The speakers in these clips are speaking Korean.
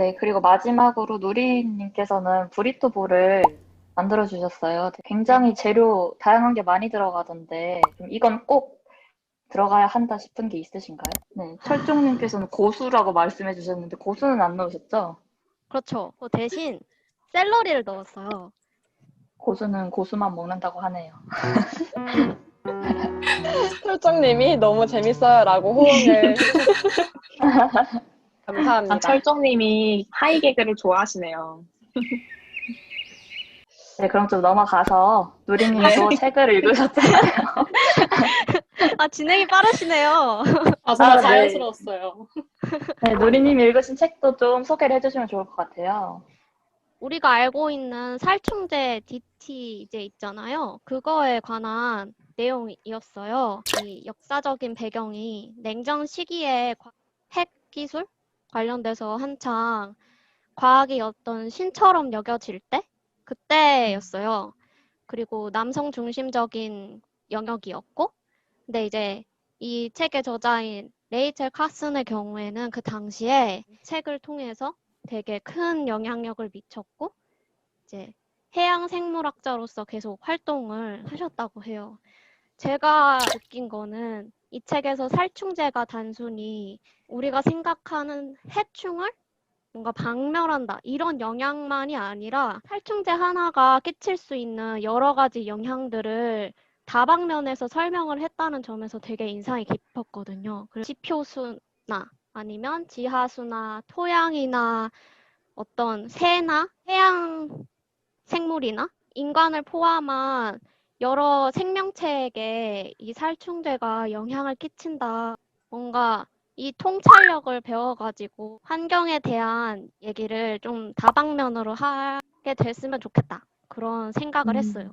네, 그리고 마지막으로 누리님께서는 브리토볼을 만들어 주셨어요. 굉장히 재료 다양한 게 많이 들어가던데 좀 이건 꼭 들어가야 한다 싶은 게 있으신가요? 네, 철종님께서는 고수라고 말씀해 주셨는데 고수는 안 넣으셨죠? 그렇죠. 그 대신 샐러리를 넣었어요. 고수는 고수만 먹는다고 하네요. 철정님이 너무 재밌어요라고 호응을 감사합니다. 아, 철정님이 하이 개그를 좋아하시네요. 네, 그럼 좀 넘어가서 누리님도 책을 읽으셨잖아요. 아, 진행이 빠르시네요. 아, 정말 아, 네. 자연스러웠어요. 네, 누리님이 읽으신 책도 좀 소개를 해주시면 좋을 것 같아요. 우리가 알고 있는 살충제 DT 이제 있잖아요. 그거에 관한 내용이었어요. 이 역사적인 배경이 냉전 시기에 과- 핵 기술 관련돼서 한창 과학이 어떤 신처럼 여겨질 때 그때였어요. 그리고 남성 중심적인 영역이었고, 근데 이제 이 책의 저자인 레이첼 카슨의 경우에는 그 당시에 책을 통해서 되게 큰 영향력을 미쳤고, 이제 해양 생물학자로서 계속 활동을 하셨다고 해요. 제가 느낀 거는 이 책에서 살충제가 단순히 우리가 생각하는 해충을 뭔가 박멸한다 이런 영향만이 아니라 살충제 하나가 끼칠 수 있는 여러 가지 영향들을 다방면에서 설명을 했다는 점에서 되게 인상이 깊었거든요. 그리고 지표수나 아니면 지하수나 토양이나 어떤 새나 해양 생물이나 인간을 포함한 여러 생명체에게 이 살충제가 영향을 끼친다. 뭔가 이 통찰력을 배워가지고 환경에 대한 얘기를 좀 다방면으로 하게 됐으면 좋겠다. 그런 생각을 음. 했어요.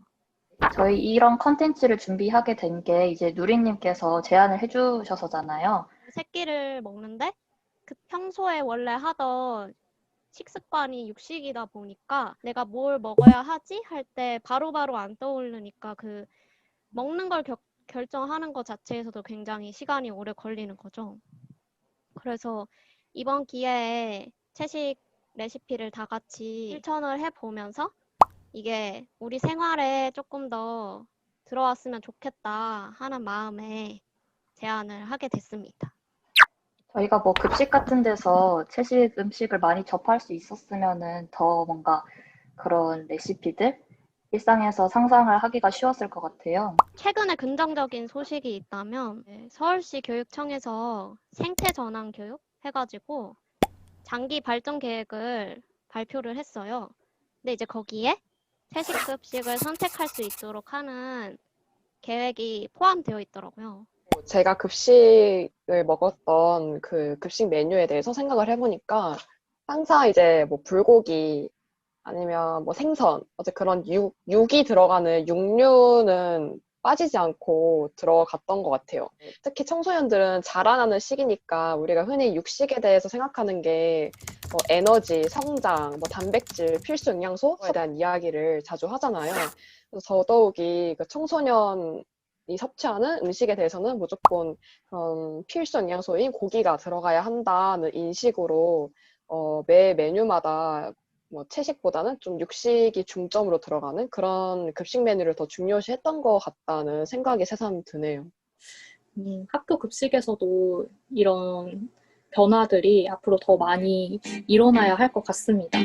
저희 이런 컨텐츠를 준비하게 된 게 이제 누리님께서 제안을 해주셔서잖아요. 새끼를 먹는데 그 평소에 원래 하던 식습관이 육식이다 보니까 내가 뭘 먹어야 하지 할 때 바로바로 안 떠오르니까 그 먹는 걸 겨- 결정하는 것 자체에서도 굉장히 시간이 오래 걸리는 거죠. 그래서 이번 기회에 채식 레시피를 다 같이 실천을 해보면서 이게 우리 생활에 조금 더 들어왔으면 좋겠다 하는 마음에 제안을 하게 됐습니다. 저희가 뭐 급식 같은 데서 채식 음식을 많이 접할 수 있었으면은 더 뭔가 그런 레시피들 일상에서 상상을 하기가 쉬웠을 것 같아요. 최근에 긍정적인 소식이 있다면 네, 서울시 교육청에서 생태 전환 교육 해가지고 장기 발전 계획을 발표를 했어요. 근데 이제 거기에 채식 급식을 선택할 수 있도록 하는 계획이 포함되어 있더라고요. 제가 급식을 먹었던 그 급식 메뉴에 대해서 생각을 해보니까 항상 이제 뭐 불고기 아니면 뭐 생선, 어제 그런 육, 육이 들어가는 육류는 빠지지 않고 들어갔던 것 같아요. 특히 청소년들은 자라나는 시기니까 우리가 흔히 육식에 대해서 생각하는 게 뭐 에너지, 성장, 뭐 단백질, 필수 영양소에 대한 이야기를 자주 하잖아요. 그래서 더더욱이 그 청소년 이 섭취하는 음식에 대해서는 무조건 그런 필수 영양소인 고기가 들어가야 한다는 인식으로 어, 매 메뉴마다 뭐 채식보다는 좀 육식이 중점으로 들어가는 그런 급식 메뉴를 더 중요시 했던 것 같다는 생각이 새삼 드네요. 음, 학교 급식에서도 이런 변화들이 앞으로 더 많이 일어나야 할 것 같습니다.